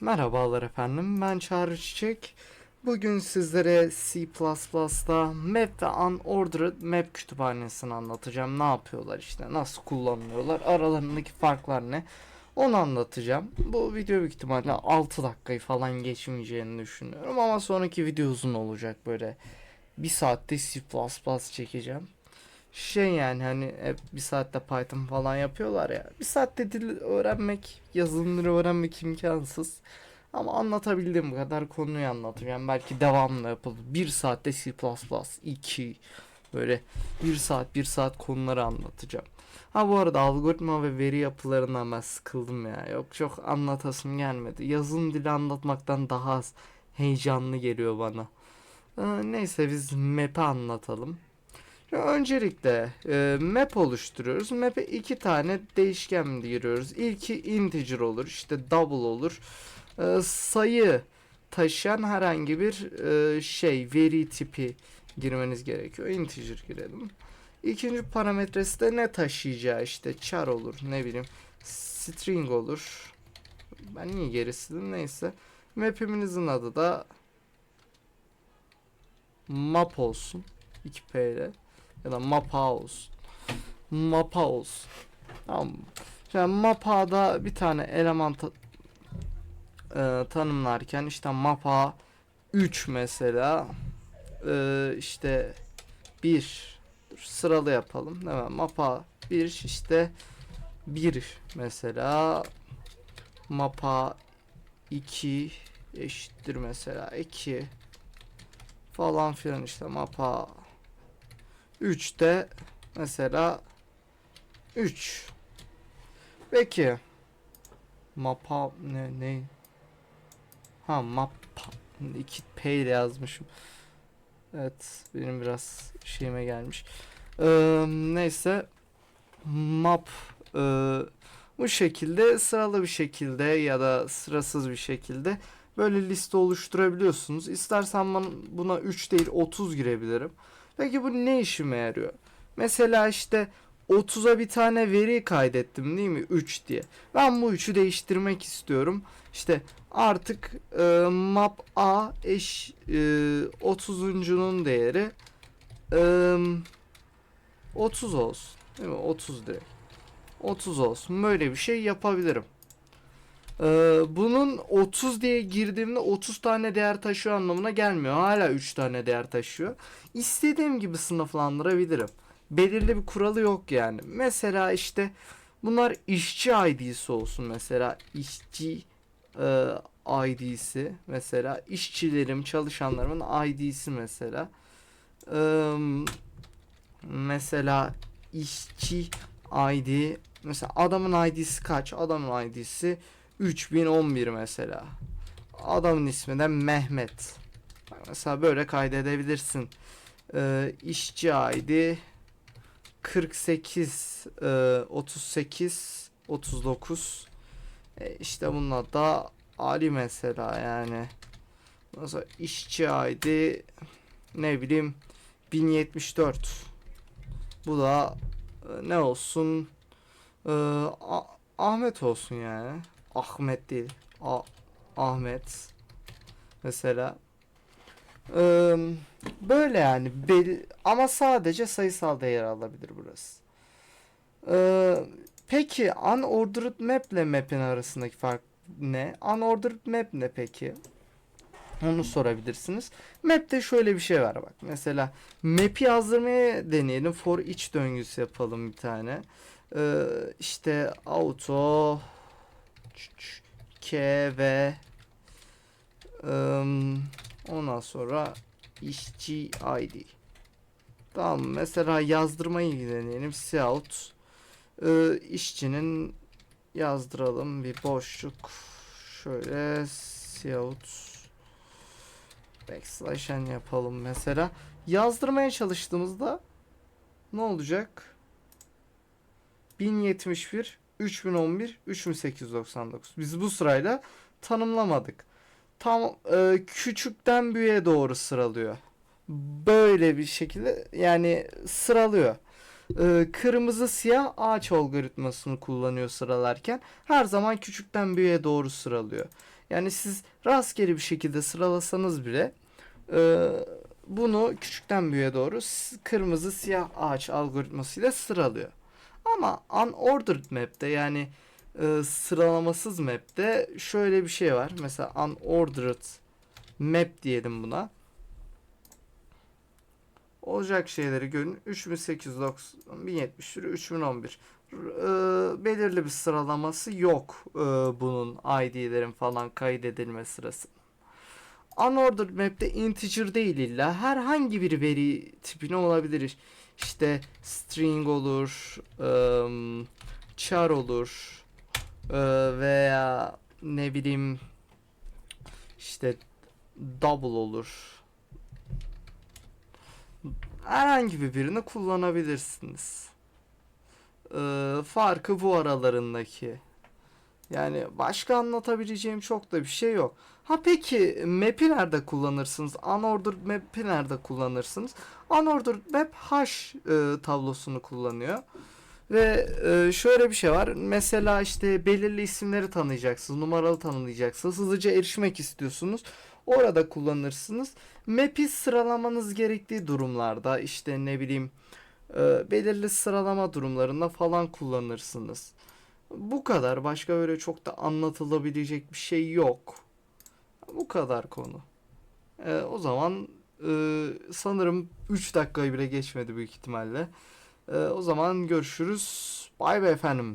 Merhabalar efendim, ben Çağrı Çiçek. Bugün sizlere C++'da Map ve Unordered Map kütüphanesini anlatacağım. Ne yapıyorlar işte, nasıl kullanılıyorlar, aralarındaki farklar ne? Onu anlatacağım. Bu video büyük ihtimalle 6 dakikayı falan geçmeyeceğini düşünüyorum ama sonraki video uzun olacak böyle. Bir saatte C++ çekeceğim. Şey yani hani hep bir saatte Python falan yapıyorlar ya. Bir saatte dil öğrenmek, yazılımları öğrenmek imkansız. Ama anlatabildiğim kadar konuyu anlatacağım. Belki devamlı yapılır. Bir saatte C++, 2 böyle bir saat bir saat konuları anlatacağım. Ha bu arada algoritma ve veri yapılarından ben sıkıldım ya. Yok çok anlatasım gelmedi. Yazılım dili anlatmaktan daha az heyecanlı geliyor bana. Ee, neyse biz map'i anlatalım. Öncelikle e, map oluşturuyoruz. Map'e iki tane değişken giriyoruz. İlki integer olur, işte double olur. E, sayı taşıyan herhangi bir e, şey, veri tipi girmeniz gerekiyor. Integer girelim. İkinci parametresi de ne taşıyacağı işte char olur, ne bileyim string olur. Ben niye gerisi neyse. Map'iminizin adı da map olsun. 2p ile ya da mapa olsun. Mapa olsun. Tamam mı? Şimdi mapa'da bir tane eleman ta- e, tanımlarken işte mapa 3 mesela e, işte 1 dur, sıralı yapalım. Hemen mapa 1 işte 1 mesela mapa 2 eşittir mesela 2 falan filan işte mapa 3'te mesela 3. Peki mapa ne ne? Ha mapa 2 P ile yazmışım. Evet benim biraz şeyime gelmiş. Ee, neyse map e, bu şekilde sıralı bir şekilde ya da sırasız bir şekilde böyle liste oluşturabiliyorsunuz. İstersen ben buna 3 değil 30 girebilirim. Peki bu ne işime yarıyor? Mesela işte 30'a bir tane veri kaydettim değil mi? 3 diye. Ben bu 3'ü değiştirmek istiyorum. İşte artık e, map A eş e, 30'uncunun değeri e, 30 olsun. Değil mi? 30 direkt. 30 olsun. Böyle bir şey yapabilirim. Ee, bunun 30 diye girdiğimde 30 tane değer taşıyor anlamına gelmiyor. Hala 3 tane değer taşıyor. İstediğim gibi sınıflandırabilirim. Belirli bir kuralı yok yani. Mesela işte bunlar işçi ID'si olsun mesela. işçi e, ID'si mesela. işçilerim, çalışanlarımın ID'si mesela. Ee, mesela işçi ID mesela adamın ID'si kaç? Adamın ID'si 3011 mesela. Adamın ismi de Mehmet. Mesela böyle kaydedebilirsin. Ee, işçi ID 48 e, 38 39 e, işte bununla da Ali mesela yani. Mesela işçi ID ne bileyim 1074 bu da e, ne olsun e, Ahmet olsun yani. Ahmet değil. A Ahmet. Mesela. Eee, böyle yani. Bel- ama sadece sayısal değer alabilir burası. Eee, peki unordered map ile map'in arasındaki fark ne? Unordered map ne peki? Onu sorabilirsiniz. Map'te şöyle bir şey var bak. Mesela map'i yazdırmaya deneyelim. For each döngüsü yapalım bir tane. Ee, işte auto K ve ım, ondan sonra işçi ID. Tamam mesela yazdırmayı ilgilenelim. Cout ee, işçinin yazdıralım bir boşluk şöyle cout backslash n yapalım mesela. Yazdırmaya çalıştığımızda ne olacak? 1071 3011 3899. Biz bu sırayla tanımlamadık. Tam e, küçükten büyüğe doğru sıralıyor. Böyle bir şekilde yani sıralıyor. E, kırmızı siyah ağaç algoritmasını kullanıyor sıralarken her zaman küçükten büyüğe doğru sıralıyor. Yani siz rastgele bir şekilde sıralasanız bile e, bunu küçükten büyüğe doğru kırmızı siyah ağaç algoritmasıyla sıralıyor. Ama unordered map'te yani e, sıralamasız map'te şöyle bir şey var. Mesela unordered map diyelim buna. Olacak şeyleri görün. 3890, 1071, 3011. R- e, belirli bir sıralaması yok e, bunun ID'lerin falan kaydedilme sırası. Unordered map'te integer değil illa herhangi bir veri tipine olabilir. İşte string olur, ım, char olur e, veya ne bileyim işte double olur. Herhangi bir birini kullanabilirsiniz. Ee, farkı bu aralarındaki. Yani başka anlatabileceğim çok da bir şey yok. Ha peki map'i nerede kullanırsınız? Unordered map'i nerede kullanırsınız? Unordered map hash e, tablosunu kullanıyor. Ve e, şöyle bir şey var. Mesela işte belirli isimleri tanıyacaksınız, numaralı tanımlayacaksınız. Hızlıca erişmek istiyorsunuz. Orada kullanırsınız. Map'i sıralamanız gerektiği durumlarda işte ne bileyim e, belirli sıralama durumlarında falan kullanırsınız. Bu kadar. Başka böyle çok da anlatılabilecek bir şey yok. Bu kadar konu. E, o zaman e, sanırım 3 dakikayı bile geçmedi büyük ihtimalle. E, o zaman görüşürüz. Bay bay efendim.